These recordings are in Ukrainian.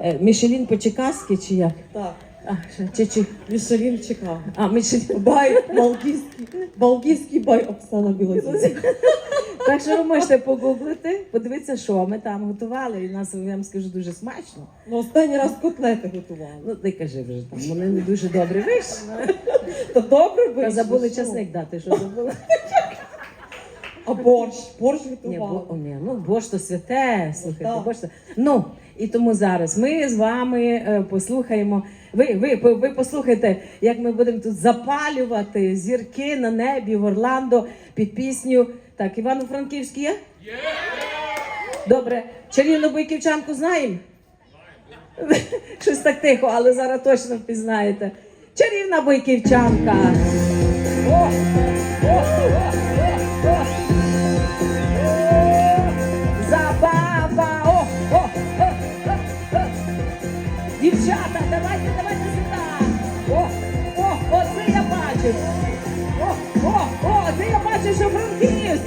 Е, Мішелін по-чекаськи чи як? Так, А, чи, чи, Мішелін чекав. а, Мішелін. Бай Балківський, Балківський бай Оксана Білозір. Так що ви можете погуглити, подивитися, що ми там готували, і нас, я вам скажу, дуже смачно. Ну, останній раз котлети готували. Ну, ти кажи вже там, вони не дуже добре вийшли. Та добре Та забули що? часник дати, що забули. А борщ, борщ Ні, готували. бо, о, ні, ну борщ то святе, слухайте, борщ то... Ну, і тому зараз ми з вами е, послухаємо. Ви, ви, ви, ви послухайте, як ми будемо тут запалювати зірки на небі в Орландо під пісню. Так, Івано-Франківський є? Є! Добре. Чарівну бойківчанку знаємо? Щось так тихо, але зараз точно впізнаєте. Чарівна бойківчанка. Бачу! О, о, о, це я бачу, що Франківськ!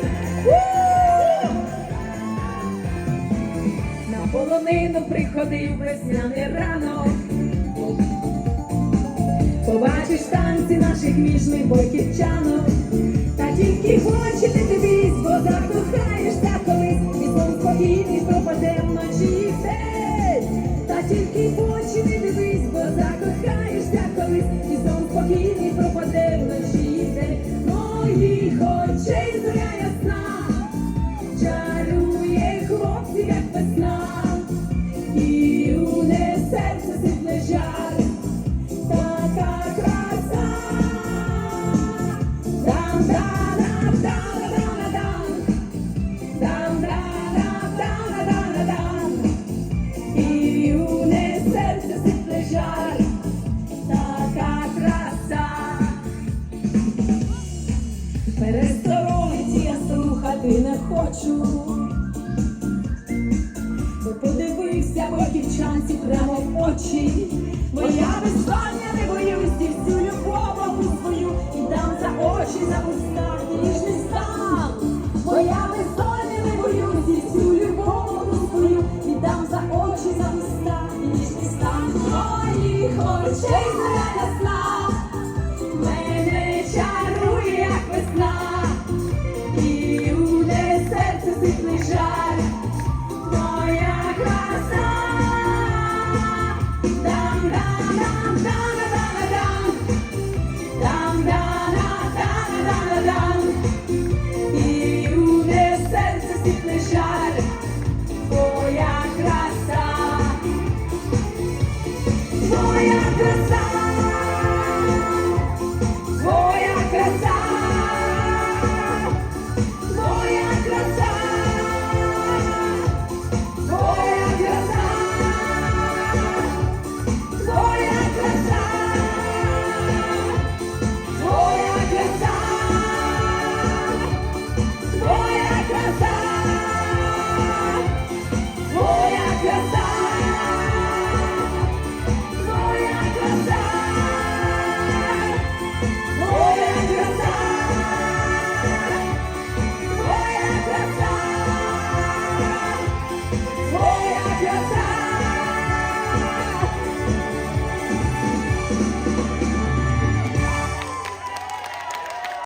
На полонину приходив весняний ранок. Побачиш танці наших міжних бойківчанок. Та тільки хоче ти дивись, бо закохаєшся колись, і сон спокійний пропаде вночі. Та тільки хоче не і уне серце сипле жар. Така краса. Дам-да-дам-дам-дам-дам. Дам-да-дам-дам-дам-дам. І юне серце сипле жар. Така краса. Пересторониці я слухати не хочу. Подивився часі прямо в очі. Моя безсоння не боюсь і всю любов свою і дам за очі, за уста, ніжний стан. Моя безсоння не боюсь і всю любов свою і дам за очі, за уста, ніжний стан. Моїх очей зоря